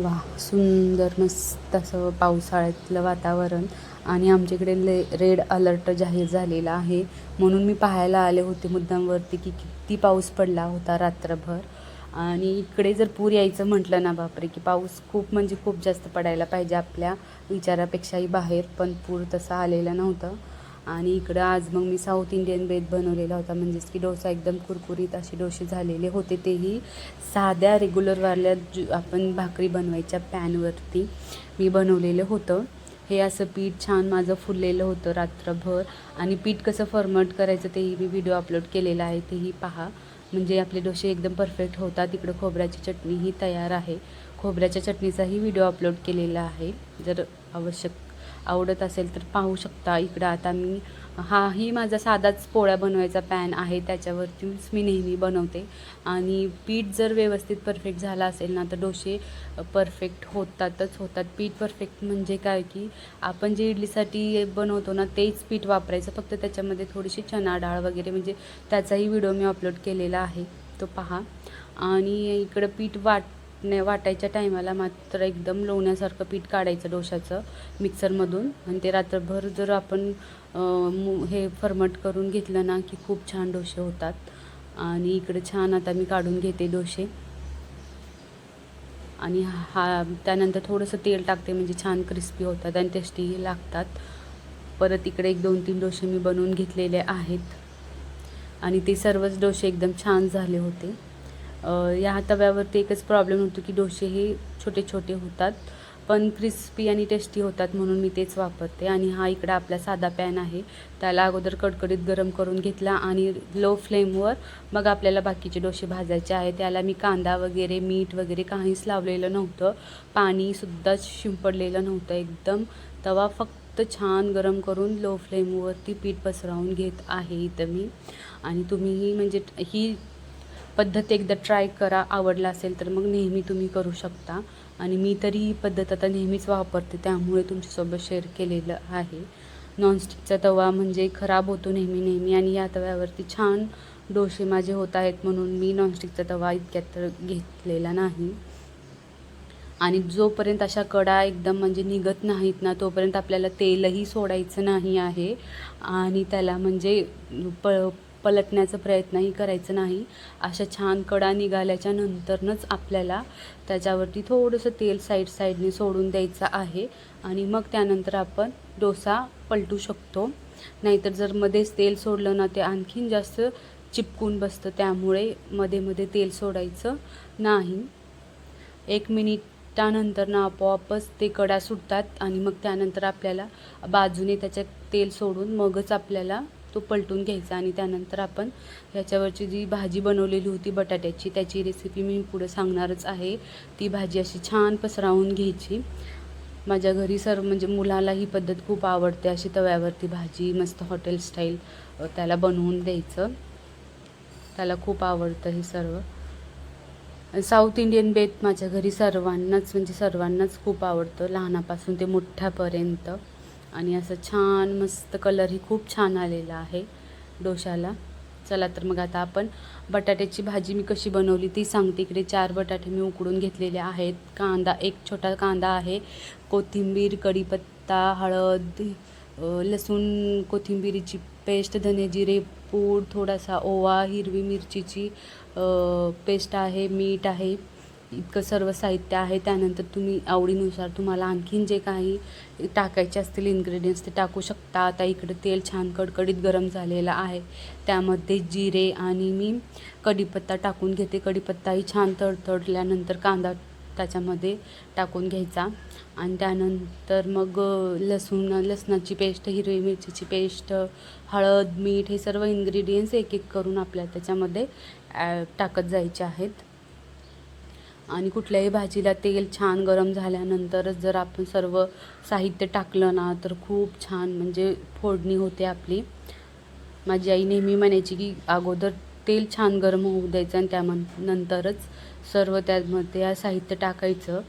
वा सुंदर मस्त असं पावसाळ्यातलं वातावरण. आणि आमच्याकडे ले रेड अलर्ट जाहीर झालेला आहे. म्हणून मी पाहायला आले होते मुद्दामवरती की किती पाऊस पडला होता रात्रभर. आणि इकडे जर पूर यायचं म्हटलं ना बापरे की पाऊस खूप म्हणजे खूप जास्त पडायला पाहिजे आपल्या विचारापेक्षाही बाहेर. पण पूर तसा आलेला नव्हतं. आणि इकडं आज मग मी साऊथ इंडियन बेत बनवलेला होता. म्हणजेच की डोसा एकदम कुरकुरीत असे डोसे झालेले होते. तेही साध्या रेग्युलरवाल्या जु आपण भाकरी बनवायच्या पॅनवरती मी बनवलेलं होतं. हे असं पीठ छान माझं फुललेलं होतं रात्रभर. आणि पीठ कसं फर्मंट करायचं तेही मी व्हिडिओ अपलोड केलेला आहे. तेही पहा. म्हणजे आपले डोसे एकदम परफेक्ट होतात. इकडं खोबऱ्याची चटणीही तयार आहे. खोबऱ्याच्या चटणीचाही व्हिडिओ अपलोड केलेला आहे. जर आवश्यक आवडत असेल तर पाहू शकता. इकडं आता मी हाही माझा साधाच पोळ्या बनवायचा पॅन आहे. त्याच्यावरतीच मी नेहमी बनवते. आणि पीठ जर व्यवस्थित परफेक्ट झाला असेल ना तर डोसे परफेक्ट होतातच होतात. पीठ परफेक्ट म्हणजे काय की आपण जे इडलीसाठी बनवतो ना तेच पीठ वापरायचं. फक्त त्याच्यामध्ये थोडीशी चना डाळ वगैरे म्हणजे त्याचाही व्हिडिओ मी अपलोड केलेला आहे. तो पहा. आणि इकडं पीठ वाट वाटणे वाटायच्या टायमाला मात्र एकदम लोण्यासारखं पीठ काढायचं डोशाचं मिक्सरमधून. आणि ते रात्रभर जर आपण हे फर्मट करून घेतलं ना की खूप छान डोसे होतात. आणि इकडे छान आता मी काढून घेते डोसे. आणि हा त्यानंतर थोडंसं तेल टाकते म्हणजे छान क्रिस्पी होतात आणि टेस्टीही लागतात. परत इकडे एक दोन तीन डोसे मी बनवून घेतलेले आहेत. आणि ते सर्वच डोसे एकदम छान झाले होते. या तव्यावरती एकच प्रॉब्लेम होतो की डोसे हे छोटे छोटे होतात पण क्रिस्पी आणि टेस्टी होतात म्हणून मी तेच वापरते. आणि हा इकडं आपला साधा पॅन आहे. त्याला अगोदर कडकडीत गरम करून घेतला आणि लो फ्लेमवर मग आपल्याला बाकीचे डोसे भाजायचे आहे त्याला मी कांदा वगैरे मीठ वगैरे काहीच लावलेलं नव्हतं. पाणीसुद्धा शिंपडलेलं नव्हतं एकदम. तवा फक्त छान गरम करून लो फ्लेमवरती पीठ पसरवून घेत आहे इथं मी. आणि तुम्हीही म्हणजे ही पद्धत एकदा ट्राय करा आवडला असेल तर मग नेहमी तुम्ही करू शकता. आणि मी तरी ही पद्धत आता नेहमीच वापरते त्यामुळे तुमच्यासोबत शेअर केलेलं आहे. नॉनस्टिकचा तवा म्हणजे खराब होतो नेहमी नेहमी आणि या तव्यावरती छान डोसे माझे होत आहेत म्हणून मी नॉनस्टिकचा तवा इतक्यात तर घेतलेला नाही. आणि जोपर्यंत अशा कडा एकदम म्हणजे निघत नाहीत ना तोपर्यंत आपल्याला तेलही सोडायचं नाही आहे. आणि त्याला म्हणजे प पलटण्याचा प्रयत्नही करायचं नाही. अशा छान कडा निघाल्याच्या नंतरनंच आपल्याला त्याच्यावरती थोडंसं तेल साईड साईडने सोडून द्यायचं आहे. आणि मग त्यानंतर आपण डोसा पलटू शकतो. नाहीतर जर मध्येच तेल सोडलं ना ते आणखीन जास्त चिपकून बसतं. त्यामुळे मध्ये मध्ये तेल सोडायचं नाही. एक मिनिटानंतर ना आपोआपच ते कडा सुटतात. आणि मग त्यानंतर आपल्याला बाजूने त्याच्यात तेल सोडून मगच आपल्याला तो पलटून घ्यायचा आणि त्यानंतर आपण ह्याच्यावरची जी भाजी बनवलेली होती बटाट्याची त्याची रेसिपी मी पुढे सांगणारच आहे. ती भाजी अशी छान पसरावून घ्यायची. माझ्या घरी सर्व म्हणजे मुलाला ही पद्धत खूप आवडते अशी तव्यावरती भाजी मस्त हॉटेल स्टाईल त्याला बनवून द्यायचं. त्याला खूप आवडतं हे सर्व. साऊथ इंडियन बेत माझ्या घरी सर्वांनाच म्हणजे सर्वांनाच खूप आवडतं. लहानापासून ते मोठ्यापर्यंत. आणि असं छान मस्त कलरही खूप छान आलेला आहे डोशाला. चला तर मग आता आपण बटाट्याची भाजी मी कशी बनवली ती सांगते. इकडे चार बटाटे मी उकडून घेतलेले आहेत. कांदा एक छोटा कांदा आहे. कोथिंबीर कढीपत्ता हळद लसूण कोथिंबिरीची पेस्ट धने जिरे पूड थोडासा ओवा हिरवी मिरचीची पेस्ट आहे मीठ आहे. इतकं सर्व साहित्य आहे त्यानंतर तुम्ही आवडीनुसार तुम्हाला आणखीन जे काही टाकायचे असतील इन्ग्रेडियंट्स ते टाकू शकता. आता इकडे तेल छान कडकडीत गरम झालेलं आहे. त्यामध्ये जिरे आणि मी कढीपत्ता टाकून घेते. कढीपत्ताही छान तडतडल्यानंतर कांदा त्याच्यामध्ये टाकून घ्यायचा. आणि त्यानंतर मग लसूण लसणाची पेस्ट हिरवी मिरचीची पेस्ट हळद मीठ हे सर्व इन्ग्रेडियंट्स एक एक करून आपल्या त्याच्यामध्ये ॲ टाकत जायचे आहेत. आणि कुठल्याही भाजीला तेल छान गरम झाल्यानंतरच जर आपण सर्व साहित्य टाकलं ना तर खूप छान म्हणजे फोडणी होते आपली. माझी आई नेहमी म्हणायची की अगोदर तेल छान गरम होऊ द्यायचं आणि त्यामन नंतरच सर्व त्यामध्ये साहित्य टाकायचं.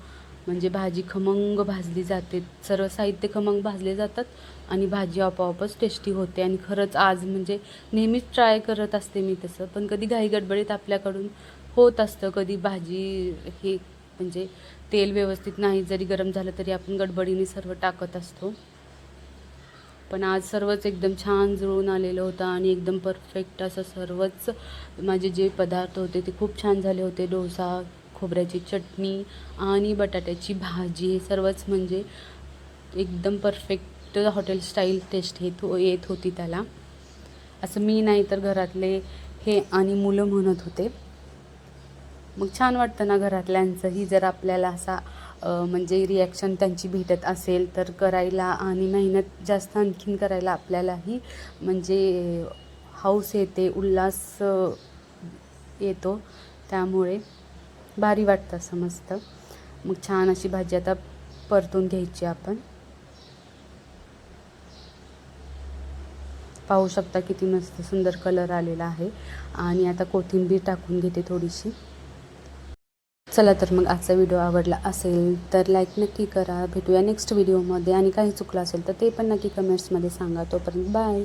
म्हणजे भाजी खमंग भाजली जाते. सर्व साहित्य खमंग भाजले जातात आणि भाजी आपोआपच टेस्टी होते. आणि खरंच आज म्हणजे नेहमीच ट्राय करत असते मी तसं. पण कधी घाई गडबडीत आपल्याकडून होत असतं. कधी भाजी हे म्हणजे तेल व्यवस्थित नाही जरी गरम झालं तरी आपण गडबडीने सर्व टाकत असतो. पण आज सर्वच एकदम छान जुळून आलेलं होतं आणि एकदम परफेक्ट असं सर्वच माझे जे पदार्थ होते ते खूप छान झाले होते. डोसा खोबऱ्याची चटणी आणि बटाट्याची भाजी हे सर्वच म्हणजे एकदम परफेक्ट हॉटेल स्टाईल टेस्ट येत हो, येत होती त्याला. असं मी नाही तर घरातले हे आणि मुलं म्हणत होते. मग छान वाटतं ना घरातल्यांचंही. जर आपल्याला असा म्हणजे रिॲक्शन त्यांची भेटत असेल तर करायला आणि मेहनत जास्त आणखीन करायला आपल्यालाही म्हणजे हाऊस येते उल्हास येतो. त्यामुळे भारी वाटतं असं मस्त. मग छान अशी भाजी आता परतून घ्यायची आपण. पाहू शकता किती मस्त सुंदर कलर आलेला आहे. आणि आता कोथिंबीर टाकून घेते थोडीशी. चला तर मग आजचा व्हिडिओ आवडला असेल तर लाईक नक्की करा. भेटूया नेक्स्ट व्हिडिओमध्ये आणि काही चुकलं असेल तर ते पण नक्की कमेंट्समध्ये सांगा. तोपर्यंत बाय